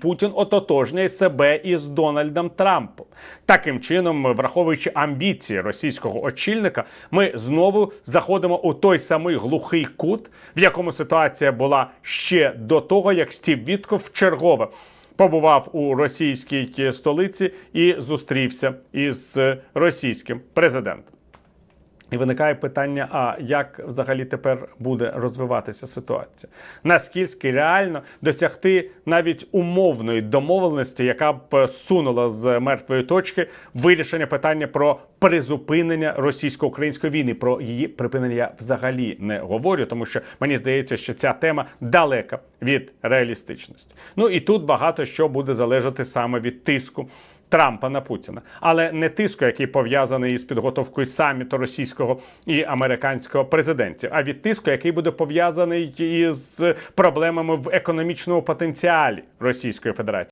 Путін ототожнює себе із Дональдом Трампом. Таким чином, враховуючи амбіції російського очільника, ми знову заходимо у той самий глухий кут, в якому ситуація була ще до того, як Стів Вітков вчергове побував у російській столиці і зустрівся із російським президентом. І виникає питання: а як взагалі тепер буде розвиватися ситуація? Наскільки реально досягти навіть умовної домовленості, яка б сунула з мертвої точки вирішення питання про призупинення російсько-української війни? Про її припинення я взагалі не говорю, тому що мені здається, що ця тема далека від реалістичності. Ну і тут багато що буде залежати саме від тиску. Трампа на Путіна, але не тиску, який пов'язаний із підготовкою саміту російського і американського президентів, а від тиску, який буде пов'язаний із проблемами в економічному потенціалі Російської Федерації.